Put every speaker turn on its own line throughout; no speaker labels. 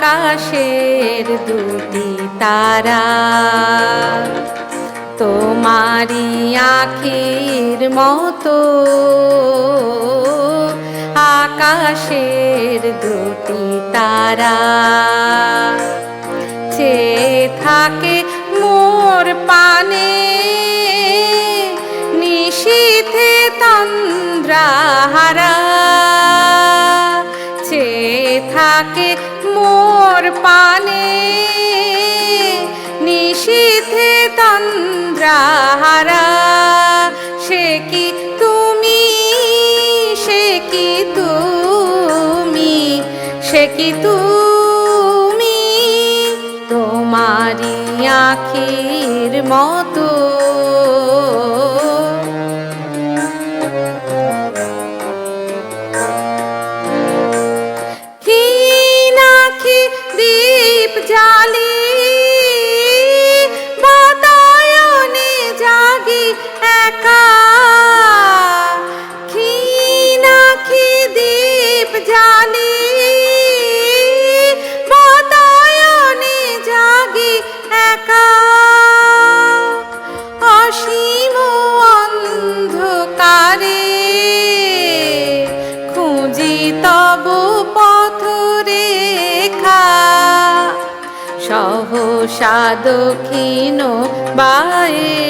আকাশের দুটি তারা। তোমারি আখির মতো আকাশের দুটি তারা। চেয়ে থাকে মোর পানে নিশীথে তন্দ্রাহারা চেয়ে পানে নিশীথে তন্দ্রাহারা সে কি তুমি? সে কি তুমি? সে কি তুমি? তোমারি আখির মতো সহসা দক্ষিণ বায়ে।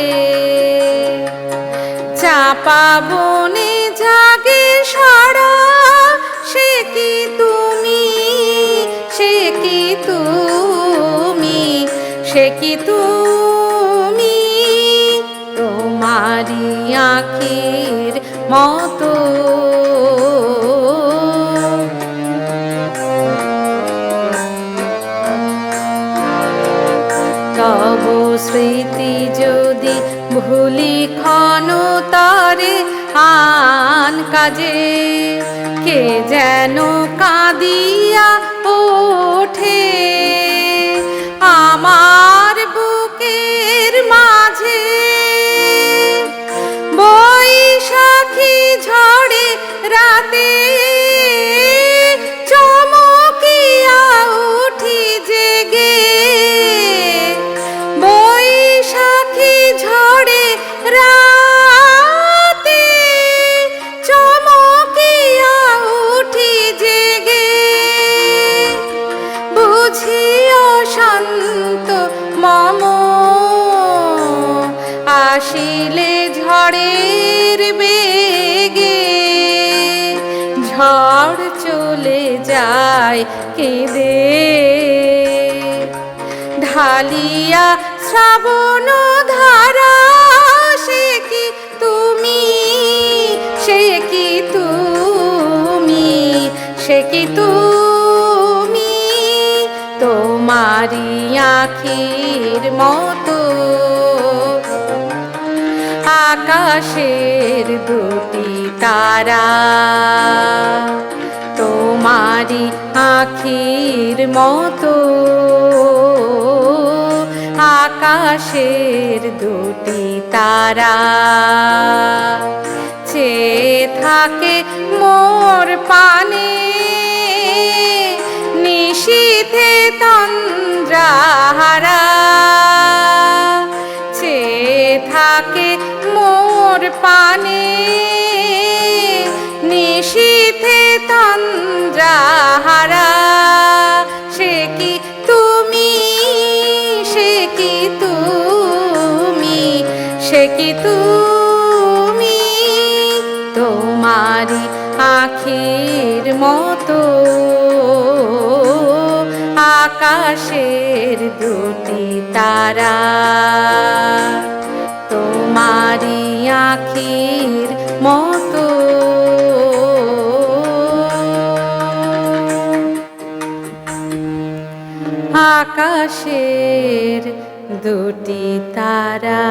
চাপা বনে জাগে সারা, সে কি তুমি? সে কি তুমি? সে কি তুমি? তোমারি আখির মতো ভুলি ক্ষণ তরে আন কাজে কে যেন কাঁদিয়া ওঠে আসিলে ঝড়ের বেগে, ঝড় চলে যায় কেঁদে। ঢালিয়া শ্রাবণ ধারা, সে কি তুমি? সে কি তুমি? সে কি তুমি? তোমারি আখির মতো আকাশের দুটি তারা। তোমারি আখির মতো আকাশের দুটি তারা। চেয়ে থাকে মোর পানে নিশীথে তন্দ্রাহারা সে কি তুমি? তোমারি আখির মতো আকাশের দুটি তারা। তোমারি আখির মতো আকাশের দুটি তারা।